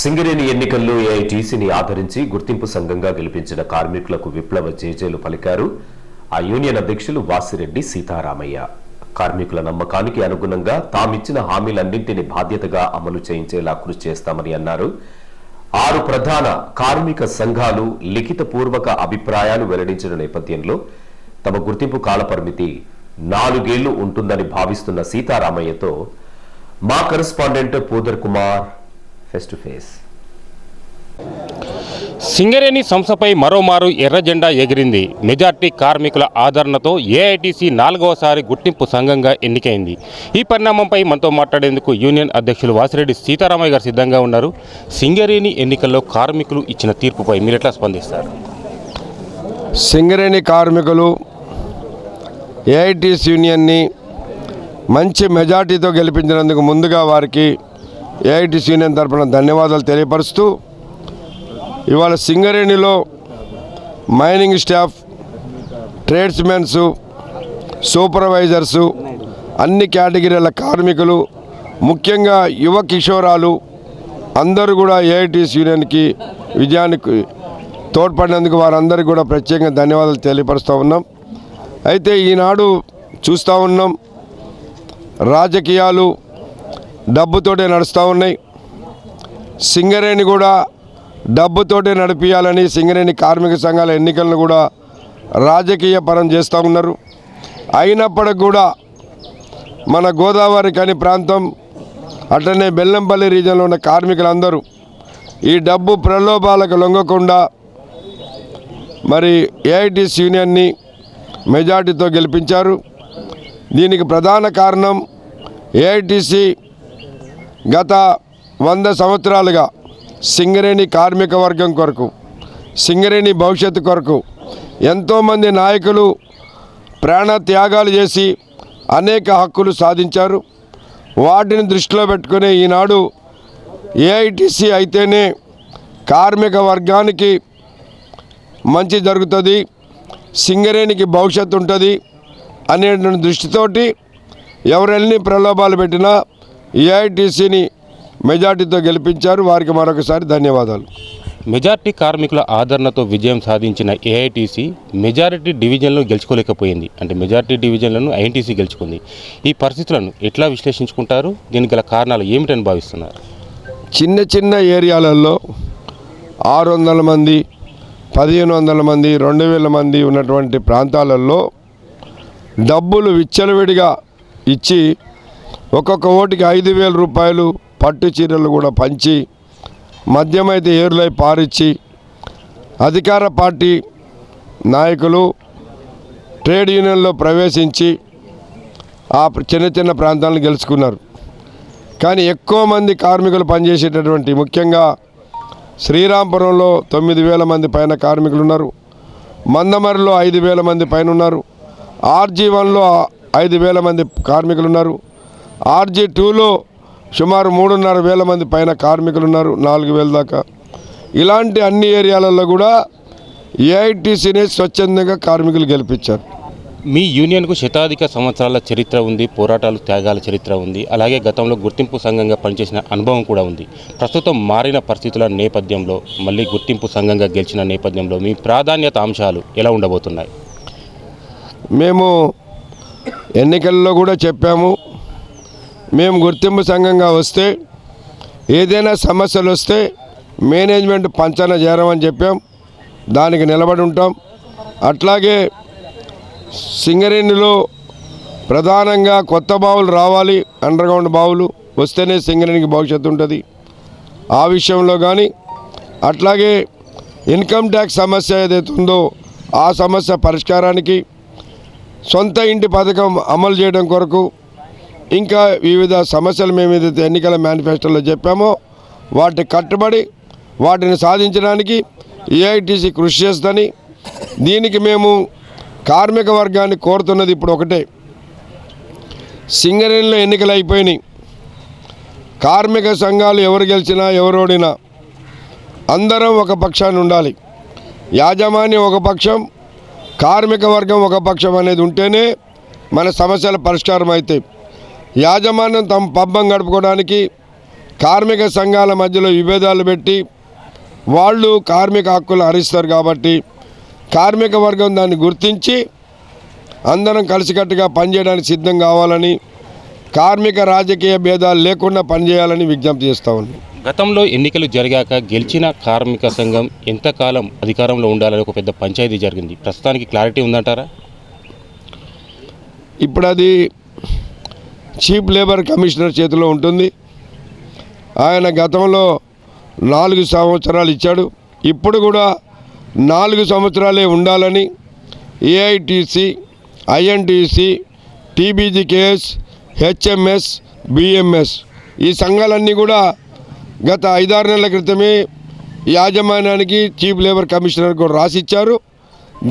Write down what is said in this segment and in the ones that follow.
సింగరేణి ఎన్నికల్లో ఏఐటీసీని ఆదరించి గుర్తింపు సంఘంగా గెలిపించిన కార్మికులకు విప్లవ జేజేలు పలికారు. ఆ యూనియన్ అధ్యక్షులు వాసిరెడ్డి సీతారామయ్య. కార్మికుల నమ్మకానికి అనుగుణంగా తామిచ్చిన హామీలన్నింటినీ బాధ్యతగా అమలు చేయించేలా కృషి చేస్తామని అన్నారు. ఆరు ప్రధాన కార్మిక సంఘాలు లిఖితపూర్వక అభిప్రాయాలు వెల్లడించిన నేపథ్యంలో తమ గుర్తింపు కాలపరిమితి నాలుగేళ్ళు ఉంటుందని భావిస్తున్న సీతారామయ్యతో మా correspondent పూదర్ Kumar face to face Singareni సంస్థపై మరోమారు ఎర్ర జెండా ఎగిరింది. మెజార్టీ కార్మికుల ఆదరణతో ఏఐటీసీ నాలుగవసారి గుర్తింపు సంఘంగా ఎన్నికైంది. ఈ పరిణామంపై మనతో మాట్లాడేందుకు యూనియన్ అధ్యక్షులు వాసిరెడ్డి సీతారామయ్య గారు సిద్ధంగా ఉన్నారు. సింగరేణి ఎన్నికల్లో కార్మికులు ఇచ్చిన తీర్పుపై మీరు ఎట్లా స్పందిస్తారు? సింగరేణి కార్మికులు ఏఐటీస్ యూనియన్ని మంచి మెజార్టీతో గెలిపించినందుకు ముందుగా వారికి ఏఐటి యూనియన్ తరపున ధన్యవాదాలు తెలియపరుస్తూ ఇవాళ సింగరేణిలో మైనింగ్ స్టాఫ్ ట్రేడ్స్మెన్స్ సూపర్వైజర్సు అన్ని కేటగిరీల కార్మికులు ముఖ్యంగా యువ కిషోరాలు అందరూ కూడా ఏఐటీస్ యూనియన్కి విజయానికి తోడ్పడినందుకు వారందరికీ కూడా ప్రత్యేకంగా ధన్యవాదాలు తెలియపరుస్తూ ఉన్నాం. అయితే ఈనాడు చూస్తూ ఉన్నాం రాజకీయాలు డబ్బుతోటే నడుస్తూ ఉన్నాయి. సింగరేణి కూడా డబ్బుతోటే నడిపించాలని సింగరేణి కార్మిక సంఘాల ఎన్నికలను కూడా రాజకీయ పరం చేస్తూ ఉన్నారు. అయినప్పటికి కూడా మన గోదావరి కని ప్రాంతం అట్లనే బెల్లంపల్లి రీజన్లో ఉన్న కార్మికులందరూ ఈ డబ్బు ప్రలోభాలకు లొంగకుండా మరి ఏఐటీస్ యూనియన్ని మెజార్టీతో గెలిపించారు. దీనికి ప్రధాన కారణం ఏఐటీసీ గత వంద సంవత్సరాలుగా సింగరేణి కార్మిక వర్గం కొరకు సింగరేణి భవిష్యత్తు కొరకు ఎంతోమంది నాయకులు ప్రాణ త్యాగాలు చేసి అనేక హక్కులు సాధించారు. వాటిని దృష్టిలో పెట్టుకుని ఈనాడు ఏఐటీసీ అయితేనే కార్మిక వర్గానికి మంచి జరుగుతుంది సింగరేణికి భవిష్యత్తు ఉంటుంది అనేటువంటి దృష్టితోటి ఎవరెన్ని ప్రలోభాలు పెట్టినా ఏఐటీసీని మెజార్టీతో గెలిపించారు. వారికి మరొకసారి ధన్యవాదాలు. మెజార్టీ కార్మికుల ఆదరణతో విజయం సాధించిన ఏఐటీసీ మెజారిటీ డివిజన్లో గెలుచుకోలేకపోయింది. అంటే మెజారిటీ డివిజన్లను ఐఎన్టీసీ గెలుచుకుంది. ఈ పరిస్థితులను ఎట్లా విశ్లేషించుకుంటారు? దీనికి గల కారణాలు ఏమిటని భావిస్తున్నారు? చిన్న చిన్న ఏరియాలలో ఆరు వందల మంది పదిహేను వందల మంది రెండు వేల మంది ఉన్నటువంటి ప్రాంతాలలో డబ్బులు విచ్చలవిడిగా ఇచ్చి ఒక్కొక్క ఓటుకి ఐదు వేల రూపాయలు పట్టు చీరలు కూడా పంచి మద్యం అయితే ఏరులై పారిచ్చి అధికార పార్టీ నాయకులు ట్రేడ్ యూనియన్లో ప్రవేశించి ఆ చిన్న చిన్న ప్రాంతాలను గెలుచుకున్నారు. కానీ ఎక్కువ మంది కార్మికులు పనిచేసేటటువంటి ముఖ్యంగా శ్రీరాంపురంలో తొమ్మిది వేల మంది పైన కార్మికులు ఉన్నారు. మందమరిలో ఐదు వేల మంది పైన ఉన్నారు. ఆర్జీవన్లో ఐదు వేల మంది కార్మికులు ఉన్నారు. ఆర్జీ టూలో సుమారు మూడున్నర వేల మంది పైన కార్మికులు ఉన్నారు నాలుగు వేల దాకా. ఇలాంటి అన్ని ఏరియాలలో కూడా ఏఐటీసీని స్వచ్ఛందంగా కార్మికులు గెలిపించారు. మీ యూనియన్కు శతాధిక సంవత్సరాల చరిత్ర ఉంది పోరాటాలు త్యాగాల చరిత్ర ఉంది అలాగే గతంలో గుర్తింపు సంఘంగా పనిచేసిన అనుభవం కూడా ఉంది. ప్రస్తుతం మారిన పరిస్థితుల నేపథ్యంలో మళ్ళీ గుర్తింపు సంఘంగా గెలిచిన నేపథ్యంలో మీ ప్రాధాన్యత అంశాలు ఎలా ఉండబోతున్నాయి? మేము ఎన్నికల్లో కూడా చెప్పాము మేము గుర్తింపు సంఘంగా వస్తే ఏదైనా సమస్యలు వస్తే మేనేజ్మెంట్ పంచన చేరమని చెప్పాం. దానికి నిలబడి ఉంటాం. అట్లాగే సింగరేణిలో ప్రధానంగా కొత్త బావులు రావాలి అండర్గ్రౌండ్ బావులు వస్తేనే సింగరేణికి భవిష్యత్తు ఉంటుంది. ఆ విషయంలో కానీ అట్లాగే ఇన్కమ్ ట్యాక్స్ సమస్య ఏదైతే ఉందో ఆ సమస్య పరిష్కారానికి సొంత ఇంటి పథకం అమలు చేయడం కొరకు ఇంకా వివిధ సమస్యలు మేము ఏదైతే ఎన్నికల మేనిఫెస్టోలో చెప్పామో వాటి కట్టుబడి వాటిని సాధించడానికి ఏఐటీసీ కృషి చేస్తుందని దీనికి మేము కార్మిక వర్గాన్ని కోరుతున్నది ఇప్పుడు ఒకటే. సింగరేణిలో ఎన్నికలు అయిపోయినాయి. కార్మిక సంఘాలు ఎవరు గెలిచినా ఎవరు ఓడినా అందరం ఒక పక్షాన్ని ఉండాలి. యాజమాన్యం ఒక పక్షం కార్మిక వర్గం ఒక పక్షం అనేది ఉంటేనే మన సమస్యల పరిష్కారం అవుతాయి. యాజమాన్యం తమ పబ్బం గడుపుకోవడానికి కార్మిక సంఘాల మధ్యలో విభేదాలు పెట్టి వాళ్ళు కార్మిక హక్కులు హరిస్తారు కాబట్టి కార్మిక వర్గం దాన్ని గుర్తించి అందరం కలిసికట్టుగా పనిచేయడానికి సిద్ధం కావాలని కార్మిక రాజకీయ భేదాలు లేకుండా పనిచేయాలని విజ్ఞప్తి చేస్తా ఉన్నాం. గతంలో ఎన్నికలు జరిగాక గెలిచిన కార్మిక సంఘం ఎంతకాలం అధికారంలో ఉండాలని ఒక పెద్ద పంచాయతీ జరిగింది. ప్రస్తుతానికి క్లారిటీ ఉందంటారా? ఇప్పుడు అది చీఫ్ లేబర్ కమిషనర్ చేతిలో ఉంటుంది. ఆయన గతంలో నాలుగు సంవత్సరాలు ఇచ్చాడు. ఇప్పుడు కూడా నాలుగు సంవత్సరాలే ఉండాలని AITC INTC TBGKS HMS BMS ఈ సంఘాలన్నీ కూడా గత ఐదారు నెలల క్రితమే యాజమాన్యానికి చీఫ్ లేబర్ కమిషనర్ కూడా రాసిచ్చారు.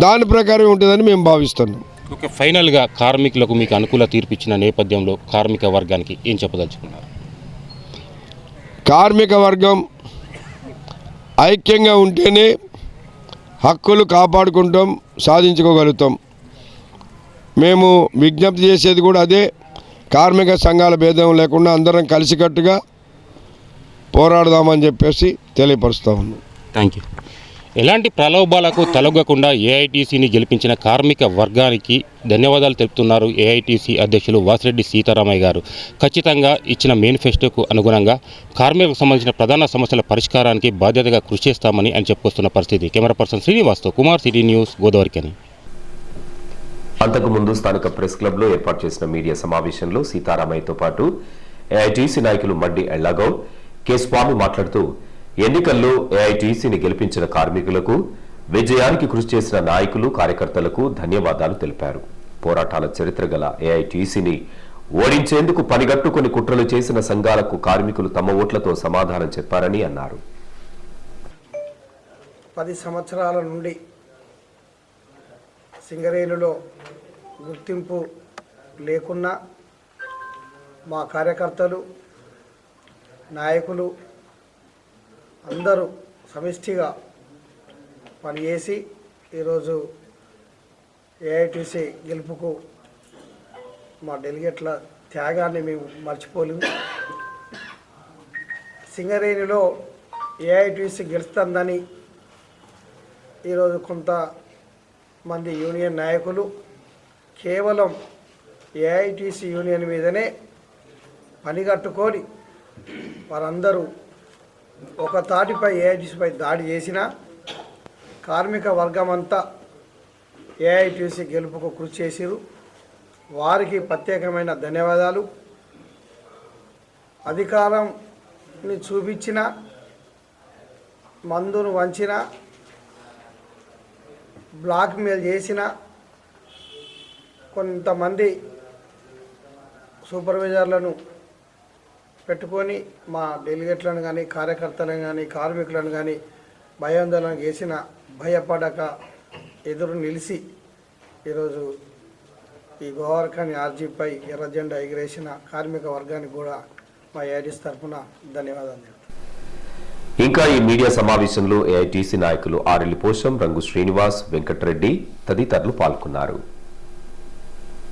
దాని ప్రకారం ఉంటుందని మేము భావిస్తున్నాం. ఓకే ఫైనల్గా కార్మికులకు మీకు అనుకూల తీర్పు ఇచ్చిన నేపథ్యంలో కార్మిక వర్గానికి ఏం చెప్పదలుచుకున్నారు? కార్మిక వర్గం ఐక్యంగా ఉంటేనే హక్కులు కాపాడుకుంటాం సాధించుకోగలుగుతాం. మేము విజ్ఞప్తి చేసేది కూడా అదే. కార్మిక సంఘాల భేదం లేకుండా అందరం కలిసికట్టుగా పోరాడదామని చెప్పేసి తెలియపరుస్తా ఉన్నాం. Thank you. ఎలాంటి ప్రలోభాలకు తలొగ్గకుండా ఏఐటీసీని గెలిపించిన కార్మిక వర్గానికి ధన్యవాదాలు తెలుపుతున్నారు ఏఐటీసీ అధ్యక్షులు వాసిరెడ్డి సీతారామయ్య గారు. ఖచ్చితంగా ఇచ్చిన మేనిఫెస్టోకు అనుగుణంగా కార్మికులకు సంబంధించిన ప్రధాన సమస్యల పరిష్కారానికి బాధ్యతగా కృషి చేస్తామని అని చెప్పుకొస్తున్న పరిస్థితి. కెమెరా పర్సన్ శ్రీనివాస్తో కుమార్ సిటీ న్యూస్ గోదావరికని. అంతకుముందు స్థానిక ప్రెస్ క్లబ్లో ఏర్పాటు చేసిన మీడియా సమావేశంలో సీతారామయ్యతో పాటు ఏఐటీసీ నాయకులు మడ్డి ఎళ్ళాగౌడ్ కె స్వామి మాట్లాడుతూ ఎన్నికల్లో ఏఐటీసీని గెలిపించిన కార్మికులకు విజయానికి కృషి చేసిన నాయకులు కార్యకర్తలకు ధన్యవాదాలు తెలిపారు. పోరాటాల చరిత్ర గల ఏఐటీసీని ఓడించేందుకు పనిగట్టుకుని కుట్రలు చేసిన సంఘాలకు కార్మికులు తమ ఓట్లతో సమాధానం చెప్పారని అన్నారు. పది సంవత్సరాల నుండి సింగరేణిలో గుర్తింపు లేకున్నా మా కార్యకర్తలు నాయకులు అందరూ సమిష్టిగా పనిచేసి ఈరోజు ఏఐటీసీ గెలుపుకు మా డెలిగేట్ల త్యాగాన్ని మేము మర్చిపోలేము. సింగరేణిలో ఏఐటీసీ గెలుస్తుందని ఈరోజు కొంత మంది యూనియన్ నాయకులు కేవలం ఏఐటీసీ యూనియన్ మీదనే పనిగట్టుకొని వారందరూ ఒక తాటిపై ఏఐటీసీపై దాడి చేసిన కార్మిక వర్గం అంతా ఏఐటీసీ గెలుపుకు కృషి చేసిరు వారికి ప్రత్యేకమైన ధన్యవాదాలు. అధికారంని చూపించిన మందును వంచిన బ్లాక్మెయిల్ చేసిన కొంతమంది సూపర్వైజర్లను పెట్టుకొని మా డెలిగేట్లను కానీ కార్యకర్తలను కానీ కార్మికులను కానీ భయాందోళన చేసిన భయపడక ఎదురు నిలిచి ఈరోజు ఈ గోవర్ఖని ఆర్జీపై ఎర్ర జెండా ఎగిరేసిన కార్మిక వర్గానికి కూడా మా ఏఐటీసీ తరఫున ధన్యవాదాలు ఇంకా ఈ మీడియా సమావేశంలో ఏఐటీసీ నాయకులు ఆరెల్లి పోషం రంగు శ్రీనివాస్ వెంకటరెడ్డి తదితరులు పాల్గొన్నారు.